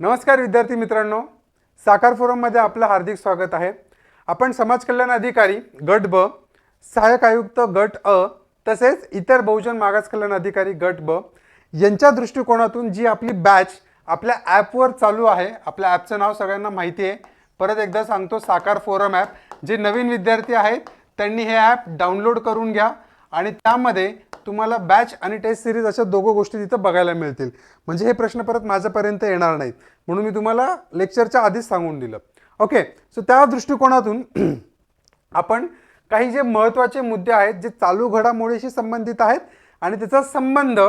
नमस्कार विद्यार्थी मित्रांनो. साकार फोरममध्ये आपलं हार्दिक स्वागत आहे. आपण समाज कल्याण अधिकारी गट ब सहाय्यक आयुक्त गट अ तसेच इतर बहुजन मागास कल्याण अधिकारी गट ब यांच्या दृष्टिकोनातून जी आपली बॅच आपल्या ॲपवर चालू आहे. आपल्या ॲपचं नाव सगळ्यांना माहिती आहे. परत एकदा सांगतो साकार फोरम ॲप जे नवीन विद्यार्थी आहेत त्यांनी हे ॲप डाउनलोड करून घ्या आणि त्यामध्ये तुम्हाला बॅच आणि टेस्ट सिरीज अशा दोघं गोष्टी तिथं बघायला मिळतील. म्हणजे हे प्रश्न परत माझ्यापर्यंत येणार नाहीत. म्हणून मी तुम्हाला लेक्चरच्या आधीच सांगून दिलं. ओके सो त्या दृष्टिकोनातून आपण काही जे महत्त्वाचे मुद्दे आहेत जे चालू घडामोडीशी संबंधित आहेत आणि त्याचा संबंध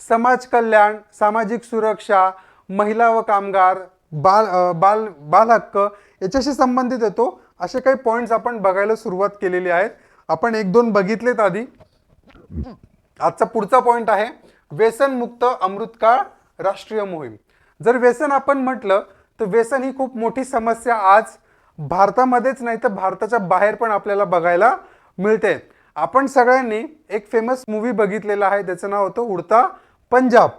समाज कल्याण सामाजिक सुरक्षा महिला व कामगार बाल बाल बालहक्क याच्याशी संबंधित येतो. असे काही पॉईंट्स आपण बघायला सुरुवात केलेली आहेत. आपण एक दोन बघितलेत आधी. आजचा पुढचा पॉईंट आहे व्यसनमुक्त अमृतकाळ राष्ट्रीय मोहीम. जर व्यसन आपण म्हटलं तर व्यसन ही खूप मोठी समस्या आज भारतामध्येच नाही तर भारताच्या बाहेर पण आपल्याला बघायला मिळते. आपण सगळ्यांनी एक फेमस मूवी बघितलेला आहे त्याचं नाव होतं उडता पंजाब.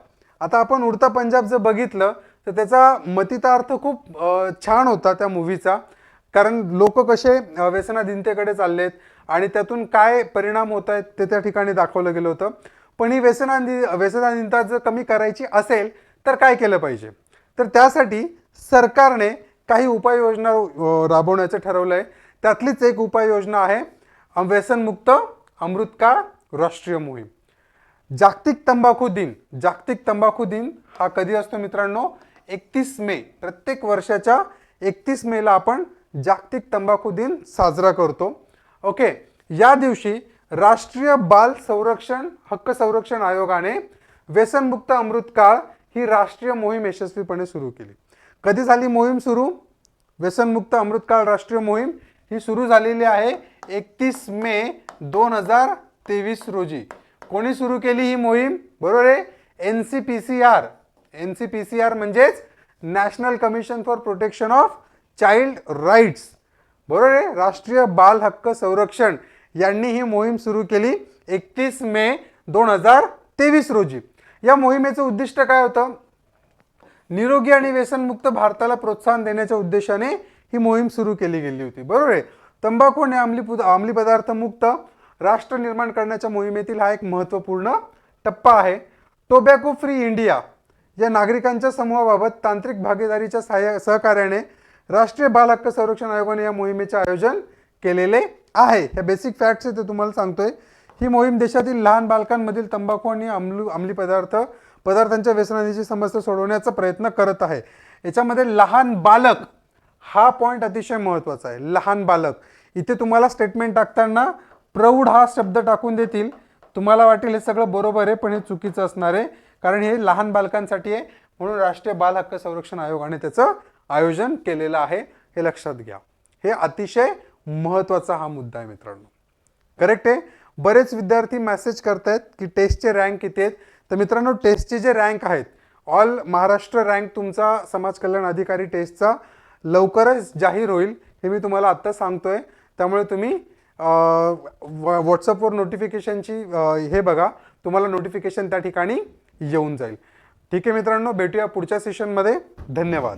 आता आपण उडता पंजाब जर बघितलं तर त्याचा मतितार्थ खूप छान होता त्या मूवीचा कारण लोक कसे व्यसनाधीनतेकडे चाललेत आणि त्यातून काय परिणाम होत आहेत ते त्या ठिकाणी दाखवलं गेलं होतं. पण ही व्यसनाधी व्यसनाधीनता जर कमी करायची असेल तर काय केलं पाहिजे? तर त्यासाठी सरकारने काही उपाययोजना राबवण्याचं ठरवलं आहे त्यातलीच एक उपाययोजना आहे व्यसनमुक्त अमृतकाळ राष्ट्रीय मोहीम. जागतिक तंबाखू दिन. जागतिक तंबाखू दिन हा कधी असतो मित्रांनो? एकतीस मे. प्रत्येक वर्षाच्या एकतीस मेला आपण जागतिक तंबाखू दिन साजरा करतो. ओके या दिवशी राष्ट्रीय बाल संरक्षण हक्क संरक्षण आयोगाने व्यसनमुक्त अमृतकाळ ही राष्ट्रीय मोहीम यशस्वीपणे सुरू केली. कधी झाली मोहीम सुरू? व्यसनमुक्त अमृतकाळ राष्ट्रीय मोहीम ही सुरू झालेली आहे एकतीस मे दोन हजार तेवीस रोजी. कोणी सुरू केली ही मोहीम? बरोबर आहे N C P C R N C P C R म्हणजेच national commission for protection of child rights बरोबर आहे? राष्ट्रीय बाल हक्क संरक्षण यांनी ही मोहीम सुरू केली एकतीस मे दोन हजार तेवीस रोजी. या मोहिमेचं उद्दिष्ट काय होतं? निरोगी आणि व्यसनमुक्त भारताला प्रोत्साहन देण्याच्या उद्देशाने ही मोहीम सुरू केली गेली होती. बरोबर आहे? तंबाखू आणि अंमली अंमली पदार्थ मुक्त राष्ट्र निर्माण करण्याच्या मोहिमेतील हा एक महत्त्वपूर्ण टप्पा आहे. टोबॅको फ्री इंडिया या नागरिकांच्या समूहाबाबत तांत्रिक भागीदारीच्या सहाय्य सहकार्याने राष्ट्रीय बाल हक्क संरक्षण आयोगाने या मोहिमेचे आयोजन केलेले आहे. ह्या बेसिक फॅक्ट्स आहे ते तुम्हाला सांगतोय. ही मोहीम देशातील लहान बालकांमधील तंबाखू आणि अंमलू अंमली पदार्थ पदार्थांच्या व्यसनाची समस्या सोडवण्याचा प्रयत्न करत आहे. याच्यामध्ये लहान बालक हा पॉईंट अतिशय महत्त्वाचा आहे. लहान बालक. इथे तुम्हाला स्टेटमेंट टाकताना प्रौढ हा शब्द टाकून देतील. तुम्हाला वाटेल हे सगळं बरोबर आहे पण हे चुकीचं असणार आहे. कारण हे लहान बालकांसाठी आहे. म्हणून राष्ट्रीय बाल हक्क संरक्षण आयोगाने त्याचं आयोजन केलेलं आहे हे लक्षात घ्या. हे अतिशय महत्त्वाचा हा मुद्दा आहे मित्रांनो. करेक्ट आहे? बरेच विद्यार्थी मेसेज आहेत की टेस्टचे रँक किती आहेत? तर मित्रांनो टेस्टचे जे रँक आहेत ऑल महाराष्ट्र रँक तुमचा समाज कल्याण अधिकारी टेस्टचा लवकरच जाहीर होईल हे मी तुम्हाला आत्ता सांगतो आहे त्यामुळे तुम्ही व्हॉट्सअपवर नोटिफिकेशनची हे बघा. तुम्हाला नोटिफिकेशन त्या ठिकाणी येऊन जाईल. ठीक आहे मित्रांनो भेटूया पुढच्या सेशनमध्ये धन्यवाद.